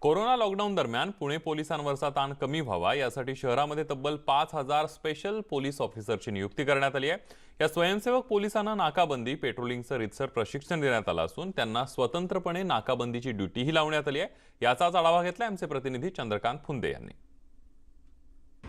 Corona lockdown दरम्यान पुणे पोलिसांवरचा ताण कमी व्हावा यासाठी शहरामध्ये तब्बल पाच हजार स्पेशल पोलीस ऑफिसरची नियुक्ती करण्यात आली आहे. या स्वयंसेवक पोलिसांना नाकाबंदी पेट्रोलिंगचं रितसर प्रशिक्षण देण्यात आलं असून त्यांना स्वतंत्रपणे नाकाबंदीची ड्युटीही लावण्यात आली आहे. याचाच आढावा घेतला आमचे प्रतिनिधी चंद्रकांत फुंदे यांनी.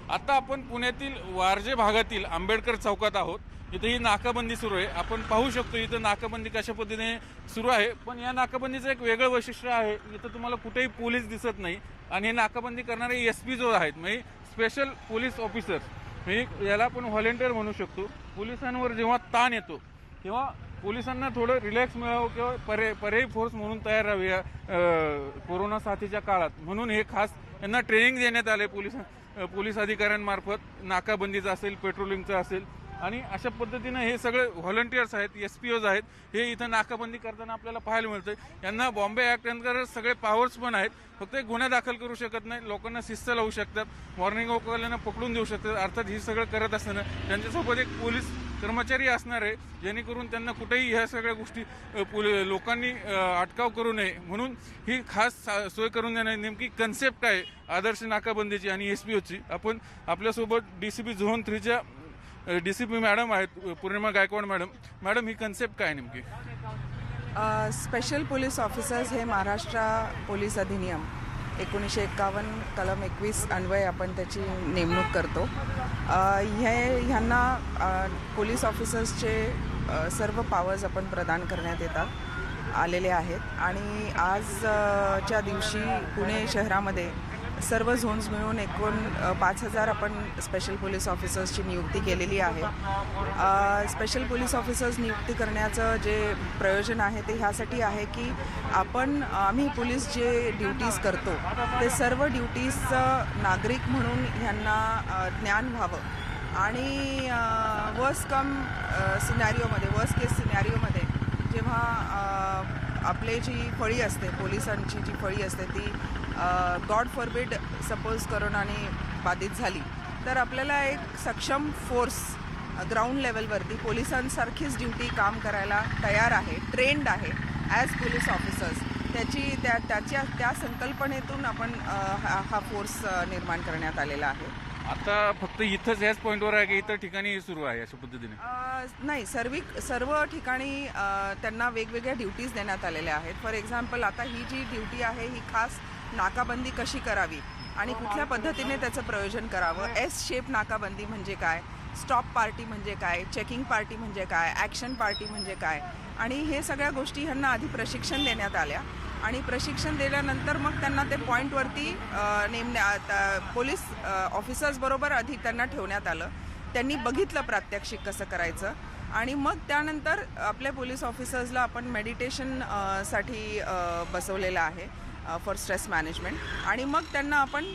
आता आपण पुण्यातील वारजे भागातील आंबेडकर चौकात आहोत. इथं ही नाकाबंदी सुरू आहे. आपण पाहू शकतो इथं नाकाबंदी कशा पद्धतीने सुरू आहे. पण या नाकाबंदीचं एक वेगळं वैशिष्ट्य आहे. इथं तुम्हाला कुठेही पोलीस दिसत नाही. आणि हे नाकाबंदी करणारे एस पी जो आहेत म्हणजे स्पेशल पोलीस ऑफिसर म्हणजे याला आपण व्हॉलेंटियर म्हणू शकतो. पोलिसांवर जेव्हा ताण येतो तेव्हा पोलिसांना थोडं रिलॅक्स मिळावं किंवा पर्याय पर्यायी फोर्स म्हणून तयार राहावी या कोरोना साथीच्या काळात. म्हणून हे खास यांना ट्रेनिंग देण्यात आले पोलीस पोलीस अधिकाऱ्यांमार्फत. नाकाबंदीचं असेल पेट्रोलिंगचं असेल. आणि अशा पद्धतीनं हे सगळे व्हॉलंटियर्स आहेत एस पी ओज आहेत हे इथं नाकाबंदी करताना आपल्याला पाहायला मिळतं यांना बॉम्बे ॲक्ट अंतर्गत सगळे पॉवर्स पण आहेत फक्त गुन्हा दाखल करू शकत नाही लोकांना शिस्त लावू शकतात वॉर्निंग वॉकवाल्यांना पकडून देऊ शकतात अर्थात हे सगळं करत असताना त्यांच्यासोबत एक पोलीस कर्मचारी असणार आहे जेणेकरून त्यांना कुठेही ह्या सगळ्या गोष्टी लोकांनी अटकाव करू नये. म्हणून ही खास सा- सोय करून देणे नेमकी कन्सेप्ट आहे आदर्श नाकाबंदीची आणि एस पी ओची आपण आपल्यासोबत डी सी बी झोन थ्रीच्या डी सी पी मॅडम आहेत पूर्णिमा गायकवाड मॅडम. मॅडम ही कन्सेप्ट काय नेमकी? स्पेशल पोलीस ऑफिसर्स हे महाराष्ट्र पोलीस अधिनियम एकोणीसशे एक्कावन्न कलम एकवीस अन्वय आपण त्याची नेमणूक करतो. हे ह्यांना पोलीस ऑफिसर्सचे सर्व पावर्स आपण प्रदान करण्यात येतात आलेले आहेत. आणि आजच्या दिवशी पुणे शहरामध्ये सर्व झोन्स मिळून एकूण पाच हजार आपण स्पेशल पोलीस ऑफिसर्सची नियुक्ती केलेली आहे. स्पेशल पोलीस ऑफिसर्स नियुक्ती करण्याचं जे प्रयोजन आहे ते ह्यासाठी आहे की आपण आम्ही पोलीस जे ड्युटीज करतो ते सर्व ड्युटीजचं नागरिक म्हणून ह्यांना ज्ञान व्हावं. आणि वर्स कम सिनॅरिओमध्ये वर्स केस सिनॅरिओमध्ये जेव्हा आपले जी फळी असते पोलिसांची जी फळी असते ती गॉड फॉरबिड सपोज करोनाने बाधित झाली तर आपल्याला एक सक्षम फोर्स ग्राउंड लेवलवरती पोलिसांसारखीच ड्युटी काम करायला तयार आहे ट्रेंड आहे ॲज पोलीस ऑफिसर्स त्याची त्या त्याच्या त्या संकल्पनेतून आपण हा फोर्स निर्माण करण्यात आलेला आहे. आता फक्त इथंच ह्याच पॉईंटवर आहे की इतर ठिकाणी सुरू आहे अशा पद्धतीने? अ, नाही सर्विक सर्व ठिकाणी अ, त्यांना वेगवेगळ्या ड्युटीज देण्यात आलेल्या आहेत. फॉर एक्झाम्पल आता ही जी ड्युटी आहे ही खास नाकाबंदी कशी करावी? आणि कुठल्या पद्धतीने त्याचं प्रयोजन करावं? एस शेप नाकाबंदी म्हणजे काय? स्टॉप पार्टी म्हणजे काय? चेकिंग पार्टी म्हणजे काय? ॲक्शन पार्टी म्हणजे काय? आणि हे सगळ्या गोष्टी ह्यांना आधी प्रशिक्षण देण्यात आल्या. आणि प्रशिक्षण दिल्यानंतर मग त्यांना ते पॉईंटवरती नेमण्या आता पोलीस ऑफिसर्सबरोबर आधी त्यांना ठेवण्यात आलं. त्यांनी बघितलं प्रात्यक्षिक कसं करायचं. आणि मग त्यानंतर आपल्या पोलीस ऑफिसर्सला आपण मेडिटेशनसाठी बसवलेलं आहे फॉर स्ट्रेस मॅनेजमेंट आणि मग त्यांना आपण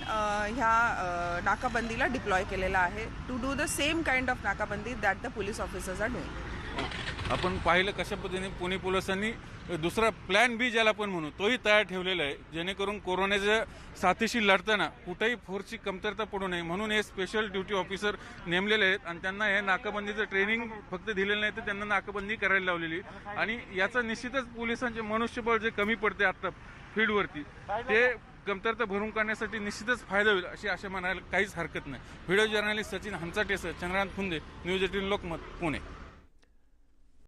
ह्या नाकाबंदीला डिप्लॉय केलेला आहे. To do the same kind of नाकाबंदी that the police officers are doing आपण पाहिलं कशा पद्धतीने पुणे पोलिसांनी दुसरा प्लॅन बी ज्याला आपण म्हणू तोही तयार ठेवलेला आहे. जेणेकरून कोरोनाच्या साथीशी लढताना कुठेही फोर्सची कमतरता पडू नये म्हणून हे स्पेशल ड्युटी ऑफिसर नेमलेले आहेत. आणि त्यांना हे नाकाबंदीचं ट्रेनिंग फक्त दिलेलं नाही तर त्यांना नाकाबंदी करायला लावलेली आणि याचा निश्चितच पोलिसांचे मनुष्यबळ जे कमी पडते आता फील्डवरती ते कमतरता भरून काढण्यासाठी निश्चितच फायदा होईल अशी आशा म्हणायला काहीच हरकत नाही. Video journalist Sachin Hanchate sir Chandrakant Phunde news eighteen Lokmat Pune.